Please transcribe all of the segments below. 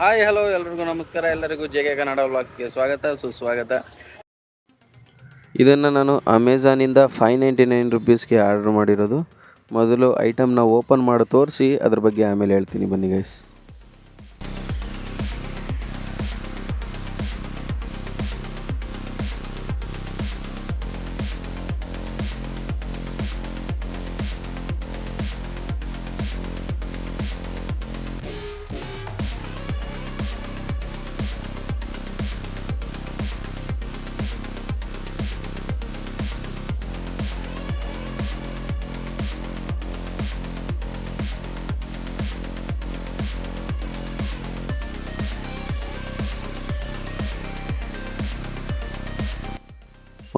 Hi hello ಎಲ್ರಿಗೂ ನಮಸ್ಕಾರ. ಎಲ್ಲರಿಗೂ ಜೆ ಕೆ ಕನ್ನಡ ವ್ಲಾಗ್ಸ್ಗೆ ಸ್ವಾಗತ, ಸುಸ್ವಾಗತ. ಇದನ್ನು ನಾನು ಅಮೆಝಾನಿಂದ ಫೈವ್ ನೈಂಟಿ ನೈನ್ ರುಪೀಸ್ಗೆ ಆರ್ಡ್ರ್ ಮಾಡಿರೋದು. ಮೊದಲು ಐಟಮ್ನ ಓಪನ್ ಮಾಡಿ, ತೋರಿಸಿ, ಅದ್ರ ಬಗ್ಗೆ ಆಮೇಲೆ ಹೇಳ್ತೀನಿ. ಬನ್ನಿ ಗೈಸ್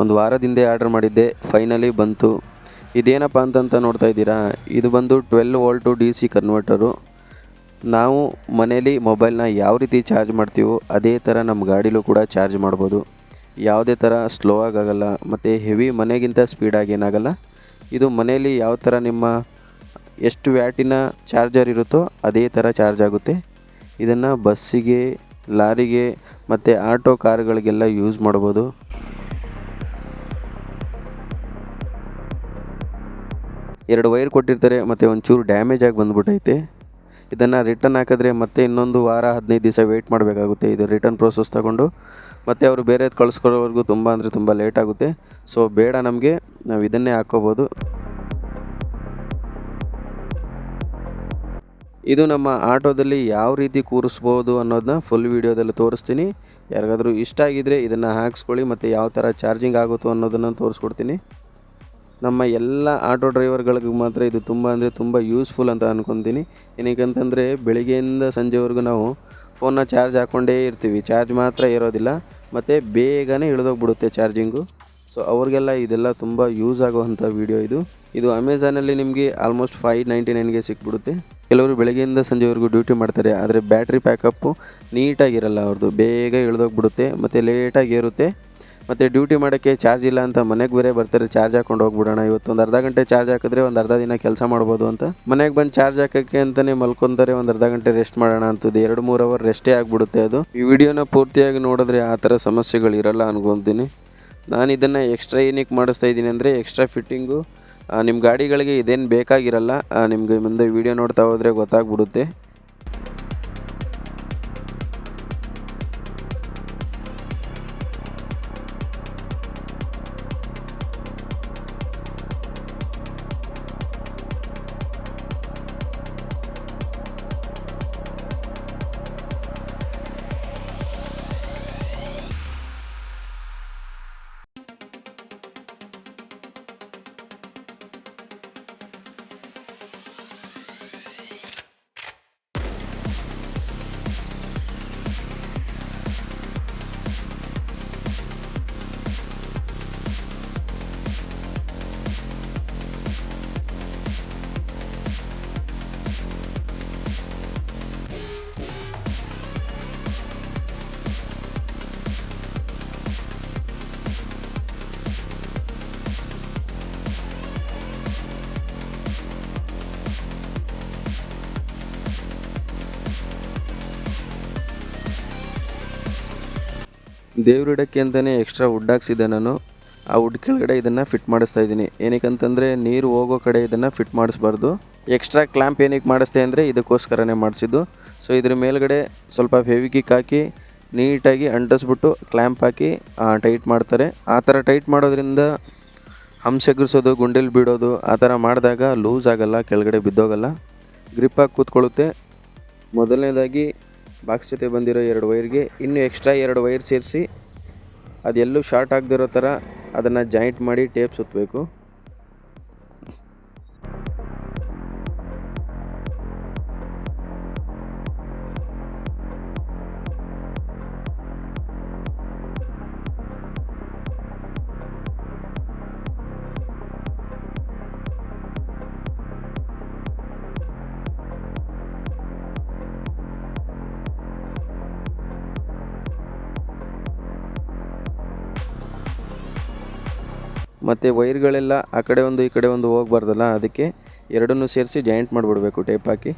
ಒಂದು ವಾರದಿಂದ ಆರ್ಡ್ರ್ ಮಾಡಿದ್ದೆ, ಫೈನಲಿ ಬಂತು. ಇದೇನಪ್ಪ ಅಂತಂತ ನೋಡ್ತಾ ಇದ್ದೀರಾ? ಇದು ಬಂದು twelve volt D C converter. ನಾವು ಮನೇಲಿ ಮೊಬೈಲ್ನ ಯಾವ ರೀತಿ ಚಾರ್ಜ್ ಮಾಡ್ತೀವೋ ಅದೇ ಥರ ನಮ್ಮ ಗಾಡಿಲೂ ಕೂಡ ಚಾರ್ಜ್ ಮಾಡ್ಬೋದು. ಯಾವುದೇ ಥರ ಸ್ಲೋ ಆಗಾಗಲ್ಲ, ಮತ್ತು ಹೆವಿ ಮನೆಗಿಂತ ಸ್ಪೀಡಾಗಿ ಏನಾಗಲ್ಲ. ಇದು ಮನೆಯಲ್ಲಿ ಯಾವ ಥರ ನಿಮ್ಮ ಎಷ್ಟು ವ್ಯಾಟಿನ ಚಾರ್ಜರ್ ಇರುತ್ತೋ ಅದೇ ಥರ ಚಾರ್ಜ್ ಆಗುತ್ತೆ. ಇದನ್ನು ಬಸ್ಸಿಗೆ, ಲಾರಿಗೆ, ಮತ್ತು ಆಟೋ ಕಾರ್ಗಳಿಗೆಲ್ಲ ಯೂಸ್ ಮಾಡ್ಬೋದು. ಎರಡು ವೈರ್ ಕೊಟ್ಟಿರ್ತಾರೆ, ಮತ್ತು ಒಂಚೂರು ಡ್ಯಾಮೇಜ್ ಆಗಿ ಬಂದುಬಿಟ್ಟೈತೆ ಇದನ್ನು ರಿಟರ್ನ್ ಹಾಕಿದ್ರೆ ಮತ್ತೆ ಇನ್ನೊಂದು ವಾರ, ಹದಿನೈದು ದಿವಸ ವೆಯ್ಟ್ ಮಾಡಬೇಕಾಗುತ್ತೆ ಇದು ರಿಟರ್ನ್ ಪ್ರೋಸೆಸ್ ತಗೊಂಡು. ಮತ್ತು ಅವರು ಬೇರೆದು ಕಳಿಸ್ಕೊಡೋವರೆಗೂ ತುಂಬ ಅಂದರೆ ತುಂಬ ಲೇಟ್ ಆಗುತ್ತೆ. ಸೊ ಬೇಡ ನಮಗೆ, ನಾವು ಇದನ್ನೇ ಹಾಕ್ಕೋಬೋದು ಇದು ನಮ್ಮ ಆಟೋದಲ್ಲಿ ಯಾವ ರೀತಿ ಕೂರಿಸ್ಬೋದು ಅನ್ನೋದನ್ನ ಫುಲ್ ವೀಡಿಯೋದಲ್ಲಿ ತೋರಿಸ್ತೀನಿ. ಯಾರಿಗಾದರೂ ಇಷ್ಟ ಆಗಿದ್ರೆ ಇದನ್ನು ಹಾಕ್ಸ್ಕೊಳ್ಳಿ, ಮತ್ತು ಯಾವ ಥರ ಚಾರ್ಜಿಂಗ್ ಆಗುತ್ತೋ ಅನ್ನೋದನ್ನು ತೋರಿಸ್ಕೊಡ್ತೀನಿ. ನಮ್ಮ ಎಲ್ಲ ಆಟೋ ಡ್ರೈವರ್ಗಳಿಗೆ ಮಾತ್ರ ಇದು ತುಂಬ ಅಂದರೆ ತುಂಬ ಯೂಸ್ಫುಲ್ ಅಂತ ಅಂದ್ಕೊತೀನಿ ಏನಕ್ಕಂತಂದರೆ ಬೆಳಗ್ಗೆಯಿಂದ ಸಂಜೆವರೆಗೂ ನಾವು ಫೋನ್ನ ಚಾರ್ಜ್ ಹಾಕ್ಕೊಂಡೇ ಇರ್ತೀವಿ. ಚಾರ್ಜ್ ಮಾತ್ರ ಇರೋದಿಲ್ಲ. ಮತ್ತು ಬೇಗನೆ ಇಳಿದೋಗ್ಬಿಡುತ್ತೆ ಚಾರ್ಜಿಂಗು. ಸೊ ಅವ್ರಿಗೆಲ್ಲ ಇದೆಲ್ಲ ತುಂಬ ಯೂಸ್ ಆಗುವಂಥ ವೀಡಿಯೋ ಇದು. ಇದು ಅಮೆಝಾನಲ್ಲಿ ನಿಮಗೆ ಆಲ್ಮೋಸ್ಟ್ ಫೈವ್ ನೈಂಟಿ ನೈನ್ಗೆ ಸಿಕ್ಬಿಡುತ್ತೆ. ಕೆಲವರು ಬೆಳಗ್ಗೆಯಿಂದ ಸಂಜೆವರೆಗೂ ಡ್ಯೂಟಿ ಮಾಡ್ತಾರೆ. ಆದರೆ ಬ್ಯಾಟ್ರಿ ಪ್ಯಾಕಪ್ಪು ನೀಟಾಗಿರಲ್ಲ ಅವ್ರದ್ದು. ಬೇಗ ಇಳಿದೋಗ್ಬಿಡುತ್ತೆ. ಮತ್ತು ಲೇಟಾಗಿ ಏರುತ್ತೆ. ಮತ್ತು ಡ್ಯೂಟಿ ಮಾಡೋಕ್ಕೆ ಚಾರ್ಜ್ ಇಲ್ಲ ಅಂತ ಮನೆಗೆ ಬೇರೆ ಬರ್ತಾರೆ, ಚಾರ್ಜ್ ಹಾಕೊಂಡು ಹೋಗ್ಬಿಡೋಣ. ಇವತ್ತು ಒಂದು ಅರ್ಧ ಗಂಟೆ ಚಾರ್ಜ್ ಹಾಕಿದ್ರೆ ಒಂದು ಅರ್ಧ ದಿನ ಕೆಲಸ ಮಾಡ್ಬೋದು ಅಂತ. ಮನೆಗೆ ಬಂದು ಚಾರ್ಜ್ ಹಾಕೋಕ್ಕೆ ಅಂತಲೇ ಮಲ್ಕೊಂತಾರೆ, ಒಂದು ಅರ್ಧ ಗಂಟೆ ರೆಸ್ಟ್ ಮಾಡೋಣ ಅಂತದ್ದು. ಎರಡು, ಮೂರು ಅವರ್ ರೆಸ್ಟೇ ಆಗಿಬಿಡುತ್ತೆ ಅದು. ಈ ವಿಡಿಯೋನ ಪೂರ್ತಿಯಾಗಿ ನೋಡಿದ್ರೆ ಆ ಥರ ಸಮಸ್ಯೆಗಳು ಇರಲ್ಲ ಅನ್ಕೊತೀನಿ. ನಾನು ಇದನ್ನು ಎಕ್ಸ್ಟ್ರಾ ಏನಕ್ಕೆ ಮಾಡಿಸ್ತಾ ಇದ್ದೀನಿ ಅಂದರೆ ಎಕ್ಸ್ಟ್ರಾ ಫಿಟ್ಟಿಂಗು ನಿಮ್ಮ ಗಾಡಿಗಳಿಗೆ ಇದೇನು ಬೇಕಾಗಿರಲ್ಲ ನಿಮಗೆ ಮುಂದೆ ವಿಡಿಯೋ ನೋಡ್ತಾ ಹೋದರೆ ಗೊತ್ತಾಗ್ಬಿಡುತ್ತೆ. ದೇವ್ರಿಡಕ್ಕೆ ಅಂತಲೇ ಎಕ್ಸ್ಟ್ರಾ ವುಡ್ ಹಾಕ್ಸಿದ್ದೆ ನಾನು. ಆ ವುಡ್ ಕೆಳಗಡೆ ಇದನ್ನು ಫಿಟ್ ಮಾಡಿಸ್ತಾ ಇದ್ದೀನಿ. ಏನಕ್ಕಂತಂದರೆ ನೀರು ಹೋಗೋ ಕಡೆ ಇದನ್ನು ಫಿಟ್ ಮಾಡಿಸ್ಬಾರ್ದು. ಎಕ್ಸ್ಟ್ರಾ ಕ್ಲ್ಯಾಂಪ್ ಏನಕ್ಕೆ ಮಾಡಿಸ್ತೆ ಅಂದರೆ ಇದಕ್ಕೋಸ್ಕರನೇ ಮಾಡಿಸಿದ್ದು. ಸೊ ಇದ್ರ ಮೇಲ್ಗಡೆ ಸ್ವಲ್ಪ ಫೆವಿಕಿಕ್ ಹಾಕಿ, ನೀಟಾಗಿ ಅಂಟಿಸ್ಬಿಟ್ಟು ಕ್ಲ್ಯಾಂಪ್ ಹಾಕಿ ಟೈಟ್ ಮಾಡ್ತಾರೆ. ಆ ಥರ ಟೈಟ್ ಮಾಡೋದ್ರಿಂದ ಹಂಸೆಗರಿಸೋದು ಗುಂಡೆಲಿ ಬಿಡೋದು ಆ ಥರ ಮಾಡಿದಾಗ ಲೂಸ್ ಆಗೋಲ್ಲ, ಕೆಳಗಡೆ ಬಿದ್ದೋಗಲ್ಲ. ಗ್ರಿಪ್ಪಾಗಿ ಕೂತ್ಕೊಳ್ಳುತ್ತೆ. ಮೊದಲನೇದಾಗಿ ಬಾಕ್ಸ್ ಜೊತೆ ಬಂದಿರೋ ಎರಡು ವೈರ್ಗೆ ಇನ್ನೂ ಎಕ್ಸ್ಟ್ರಾ ಎರಡು ವೈರ್ ಸೇರಿಸಿ ಅದೆಲ್ಲೂ ಶಾರ್ಟ್ ಆಗದಿರೋ ಥರ ಅದನ್ನು ಜಾಯಿಂಟ್ ಮಾಡಿ ಟೇಪ್ ಸುತ್ತಬೇಕು. ಮತ್ತು ವೈರ್ಗಳೆಲ್ಲ ಆ ಕಡೆ ಒಂದು, ಈ ಕಡೆ ಒಂದು ಹೋಗ್ಬಾರ್ದಲ್ಲ, ಅದಕ್ಕೆ ಎರಡನ್ನೂ ಸೇರಿಸಿ ಜಾಯಿಂಟ್ ಮಾಡಿಬಿಡ್ಬೇಕು ಟೇಪ್ ಹಾಕಿ.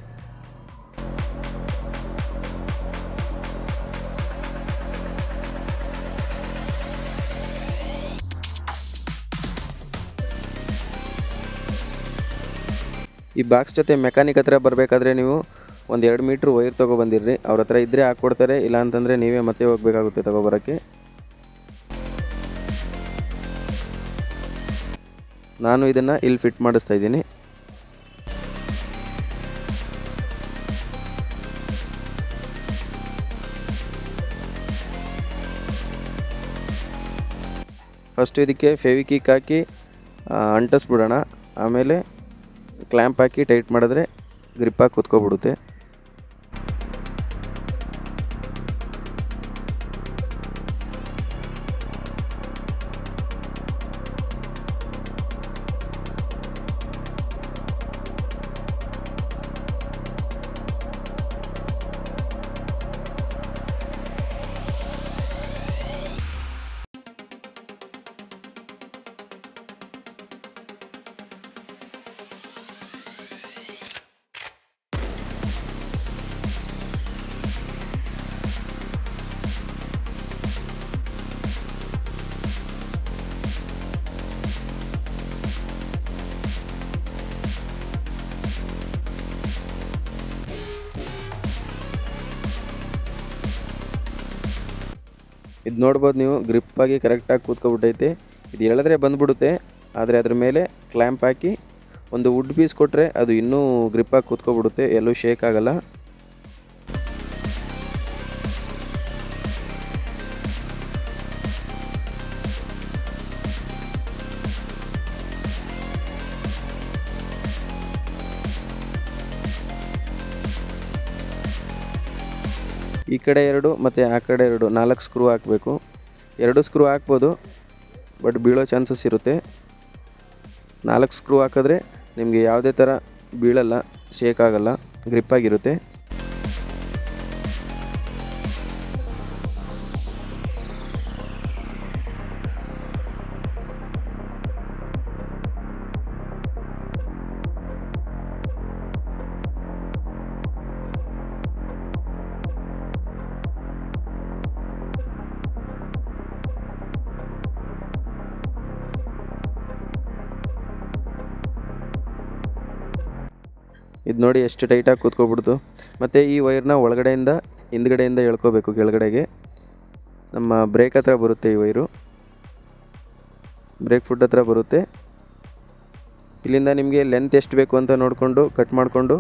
ಈ ಬಾಕ್ಸ್ ಜೊತೆ ಮೆಕ್ಯಾನಿಕ್ ಹತ್ರ ಬರಬೇಕಾದ್ರೆ ನೀವು ಒಂದು ಎರಡು ಮೀಟ್ರ್ ವೈರ್ ತೊಗೊಬಂದಿರ್ರಿ ಅವ್ರ ಹತ್ರ ಇದ್ದರೆ ಹಾಕ್ಕೊಡ್ತಾರೆ, ಇಲ್ಲಾಂತಂದರೆ ನೀವೇ ಮತ್ತೆ ಹೋಗಬೇಕಾಗುತ್ತೆ ತೊಗೊಬರೋಕ್ಕೆ. ನಾನು ಇದನ್ನು ಇಲ್ಲಿ ಫಿಟ್ ಮಾಡಿಸ್ತಾ ಇದ್ದೀನಿ. ಫಸ್ಟ್ ಇದಕ್ಕೆ ಫೆವಿಕಿಕ್ ಹಾಕಿ ಅಂಟಿಸ್ಬಿಡೋಣ. ಆಮೇಲೆ ಕ್ಲ್ಯಾಂಪ್ ಹಾಕಿ ಟೈಟ್ ಮಾಡಿದ್ರೆ ಗ್ರಿಪ್ಪಾಗಿ ಕುತ್ಕೊಬಿಡುತ್ತೆ. ಇದು ನೋಡ್ಬೋದು ನೀವು ಗ್ರಿಪ್ಪಾಗಿ ಕರೆಕ್ಟಾಗಿ ಕೂತ್ಕೊಬಿಟ್ಟೈತೆ. ಇದು ಎಳೆದ್ರೆ ಬಂದ್ಬಿಡುತ್ತೆ, ಆದರೆ ಅದ್ರ ಮೇಲೆ ಕ್ಲ್ಯಾಂಪ್ ಹಾಕಿ ಒಂದು ವುಡ್ ಪೀಸ್ ಕೊಟ್ಟರೆ ಅದು ಇನ್ನೂ ಗ್ರಿಪ್ಪಾಗಿ ಕೂತ್ಕೊಬಿಡುತ್ತೆ, ಎಲ್ಲೂ ಶೇಕ್ ಆಗಲ್ಲ. ಈ ಕಡೆ ಎರಡು, ಮತ್ತು ಆ ಕಡೆ ಎರಡು. ನಾಲ್ಕು ಸ್ಕ್ರೂ ಹಾಕಬೇಕು. ಎರಡು ಸ್ಕ್ರೂ ಹಾಕ್ಬೋದು ಬಟ್ ಬೀಳೋ ಚಾನ್ಸಸ್ ಇರುತ್ತೆ. ನಾಲ್ಕು ಸ್ಕ್ರೂ ಹಾಕಿದ್ರೆ ನಿಮಗೆ ಯಾವುದೇ ಥರ ಬೀಳಲ್ಲ ಶೇಕ್ ಆಗಲ್ಲ ಗ್ರಿಪ್ಪಾಗಿರುತ್ತೆ ಇದು ನೋಡಿ ಎಷ್ಟು ಟೈಟಾಗಿ ಕೂತ್ಕೊಬಿಡ್ತು ಮತ್ತು ಈ ವೈರ್ನ ಒಳಗಡೆಯಿಂದ, ಹಿಂದ್ಗಡೆಯಿಂದ ಎಳ್ಕೋಬೇಕು ಕೆಳಗಡೆಗೆ. ನಮ್ಮ ಬ್ರೇಕ್ ಹತ್ರ ಬರುತ್ತೆ ಈ ವೈರು ಬ್ರೇಕ್ ಫುಡ್ ಹತ್ರ ಬರುತ್ತೆ. ಇಲ್ಲಿಂದ ನಿಮಗೆ ಲೆಂತ್ ಎಷ್ಟು ಬೇಕು ಅಂತ ನೋಡಿಕೊಂಡು ಕಟ್ ಮಾಡಿಕೊಂಡು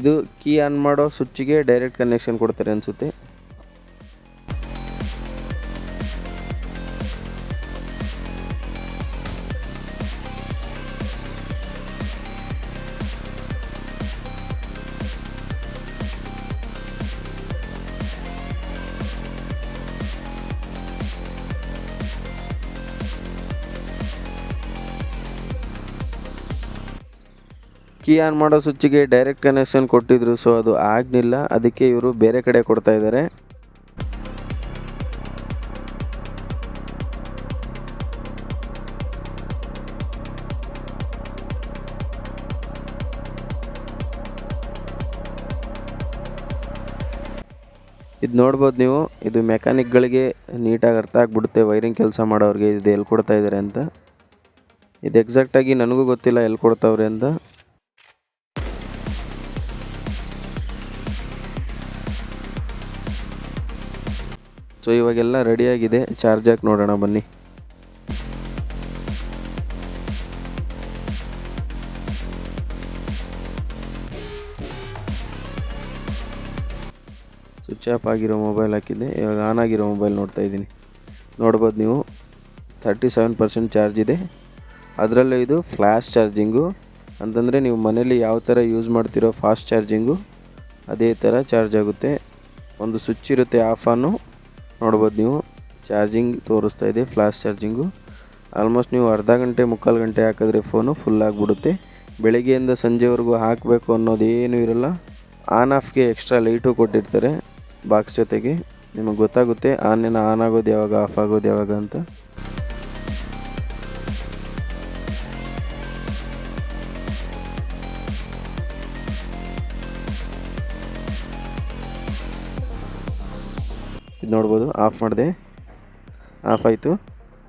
ಇದು ಕೀ ಆನ್ ಮಾಡೋ ಸ್ವಿಚ್ಗೆ ಡೈರೆಕ್ಟ್ ಕನೆಕ್ಷನ್ ಕೊಡ್ತಾರೆ ಅನಿಸುತ್ತೆ. ಕೀ ಆನ್ ಮಾಡೋ ಸ್ವಿಚ್ಗೆ ಡೈರೆಕ್ಟ್ ಕನೆಕ್ಷನ್ ಕೊಟ್ಟಿದ್ರು ಸೊ ಅದು ಆಗಲಿಲ್ಲ. ಅದಕ್ಕೆ ಇವರು ಬೇರೆ ಕಡೆ ಕೊಡ್ತಾ ಇದ್ದಾರೆ ಇದು ನೋಡ್ಬೋದು ನೀವು, ಇದು ಮೆಕ್ಯಾನಿಕ್ಗಳಿಗೆ ನೀಟಾಗಿ ಅರ್ಥ ಆಗ್ಬಿಡುತ್ತೆ, ವೈರಿಂಗ್ ಕೆಲಸ ಮಾಡೋರಿಗೆ, ಇದು ಎಲ್ಲಿ ಕೊಡ್ತಾ ಇದ್ದಾರೆ ಅಂತ. ಇದು ಎಕ್ಸಾಕ್ಟಾಗಿ ನನಗೂ ಗೊತ್ತಿಲ್ಲ ಎಲ್ಲಿ ಕೊಡ್ತಾವ್ರೆ ಅಂತ. ಸೊ ಇವಾಗೆಲ್ಲ ರೆಡಿಯಾಗಿದೆ ಚಾರ್ಜ್ ಹಾಕಿ ನೋಡೋಣ, ಬನ್ನಿ. ಸ್ವಿಚ್ ಆಫ್ ಆಗಿರೋ ಮೊಬೈಲ್ ಹಾಕಿದ್ದೆ. ಇವಾಗ ಆನ್ ಆಗಿರೋ ಮೊಬೈಲ್ ನೋಡ್ತಾ ಇದ್ದೀನಿ. ನೋಡ್ಬೋದು ನೀವು. ತರ್ಟಿ ಸೆವೆನ್ ಪರ್ಸೆಂಟ್ ಚಾರ್ಜ್ ಇದೆ. ಅದರಲ್ಲೂ ಇದು ಫ್ಲ್ಯಾಶ್ ಚಾರ್ಜಿಂಗು ಅಂತಂದರೆ ನೀವು ಮನೇಲಿ ಯಾವ ಥರ ಯೂಸ್ ಮಾಡ್ತಿರೋ ಫಾಸ್ಟ್ ಚಾರ್ಜಿಂಗು ಅದೇ ಥರ ಚಾರ್ಜ್ ಆಗುತ್ತೆ. ಒಂದು ಸ್ವಿಚ್ ಇರುತ್ತೆ ಆಫ್ ಆನು ನೋಡ್ಬೋದು ನೀವು. ಚಾರ್ಜಿಂಗ್ ತೋರಿಸ್ತಾ ಇದೆ, ಫ್ಲಾಶ್ ಚಾರ್ಜಿಂಗು. ಆಲ್ಮೋಸ್ಟ್ ನೀವು ಅರ್ಧ ಗಂಟೆ, ಮುಕ್ಕಾಲು ಗಂಟೆ ಹಾಕಿದ್ರೆ ಫೋನು ಫುಲ್ ಆಗಿಬಿಡುತ್ತೆ. ಬೆಳಗ್ಗೆಯಿಂದ ಸಂಜೆವರೆಗೂ ಹಾಕಬೇಕು ಅನ್ನೋದೇನೂ ಇರಲ್ಲ. ಆನ್ ಆಫ್ಗೆ ಎಕ್ಸ್ಟ್ರಾ ಲೈಟು ಕೊಟ್ಟಿರ್ತಾರೆ ಬಾಕ್ಸ್ ಜೊತೆಗೆ. ನಿಮಗೆ ಗೊತ್ತಾಗುತ್ತೆ ಆನೇನ ಆನ್ ಆಗೋದು ಯಾವಾಗ ಆಫ್ ಆಗೋದು ಯಾವಾಗ ಅಂತ. ಇದು ನೋಡ್ಬೋದು ಆಫ್ ಮಾಡಿದೆ. ಆಫ್ ಆಯಿತು.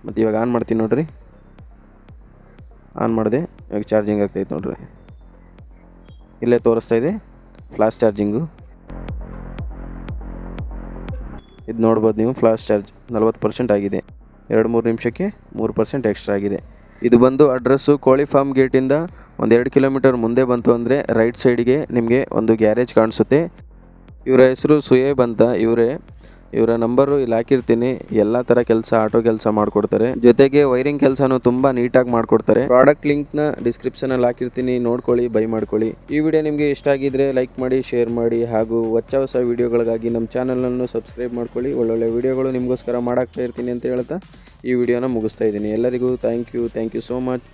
ಮತ್ತು ಇವಾಗ ಆನ್ ಮಾಡ್ತೀನಿ ನೋಡ್ರಿ. ಆನ್ ಮಾಡಿದೆ. ಇವಾಗ ಚಾರ್ಜಿಂಗ್ ಆಗ್ತೈತೆ ನೋಡ್ರಿ. ಇಲ್ಲೇ ತೋರಿಸ್ತಾ ಇದೆ. ಫ್ಲಾಶ್ ಚಾರ್ಜಿಂಗು ಇದು ನೋಡ್ಬೋದು ನೀವು ಫ್ಲಾಶ್ ಚಾರ್ಜ್ ನಲ್ವತ್ತು ಪರ್ಸೆಂಟ್ ಆಗಿದೆ. ಎರಡು ಮೂರು ನಿಮಿಷಕ್ಕೆ ಮೂರು ಪರ್ಸೆಂಟ್ ಎಕ್ಸ್ಟ್ರಾ ಆಗಿದೆ. ಇದು ಬಂದು ಅಡ್ರೆಸ್ಸು ಕೋಳಿ ಫಾರ್ಮ್ ಗೇಟಿಂದ ಒಂದು ಎರಡು ಕಿಲೋಮೀಟರ್ ಮುಂದೆ ಬಂತು ಅಂದರೆ ರೈಟ್ ಸೈಡಿಗೆ ನಿಮಗೆ ಒಂದು ಗ್ಯಾರೇಜ್ ಕಾಣಿಸುತ್ತೆ. ಇವರ ಹೆಸರು ಸುಯೇಬ್ ಅಂತ. ಇವರೇ ಇವರ ನಂಬರು ಇಲ್ಲಿ ಹಾಕಿರ್ತೀನಿ. ಎಲ್ಲ ತರ ಕೆಲಸ, ಆಟೋ ಕೆಲಸ ಮಾಡ್ಕೊಡ್ತಾರೆ. ಜೊತೆಗೆ ವೈರಿಂಗ್ ಕೆಲಸನೂ ತುಂಬ ನೀಟಾಗಿ ಮಾಡ್ಕೊಡ್ತಾರೆ. ಪ್ರಾಡಕ್ಟ್ ಲಿಂಕ್ನ ಡಿಸ್ಕ್ರಿಪ್ಷನಲ್ಲಿ ಹಾಕಿರ್ತೀನಿ. ನೋಡ್ಕೊಳ್ಳಿ, ಬೈ ಮಾಡ್ಕೊಳ್ಳಿ. ಈ ವಿಡಿಯೋ ನಿಮಗೆ ಇಷ್ಟ ಆಗಿದ್ರೆ ಲೈಕ್ ಮಾಡಿ ಶೇರ್ ಮಾಡಿ ಹಾಗೂ ಹೊಚ್ಚ ಹೊಸ ವಿಡಿಯೋಗಳಿಗಾಗಿ ನಮ್ಮ ಚಾನಲನ್ನು ಸಬ್ಸ್ಕ್ರೈಬ್ ಮಾಡ್ಕೊಳ್ಳಿ. ಒಳ್ಳೊಳ್ಳೆ ವಿಡಿಯೋಗಳು ನಿಮಗೋಸ್ಕರ ಮಾಡಾಕ್ತಾ ಇರ್ತೀನಿ ಅಂತ ಹೇಳ್ತಾ ಈ ವಿಡಿಯೋನ ಮುಗಿಸ್ತಾ ಇದ್ದೀನಿ. ಎಲ್ಲರಿಗೂ thank you thank you so much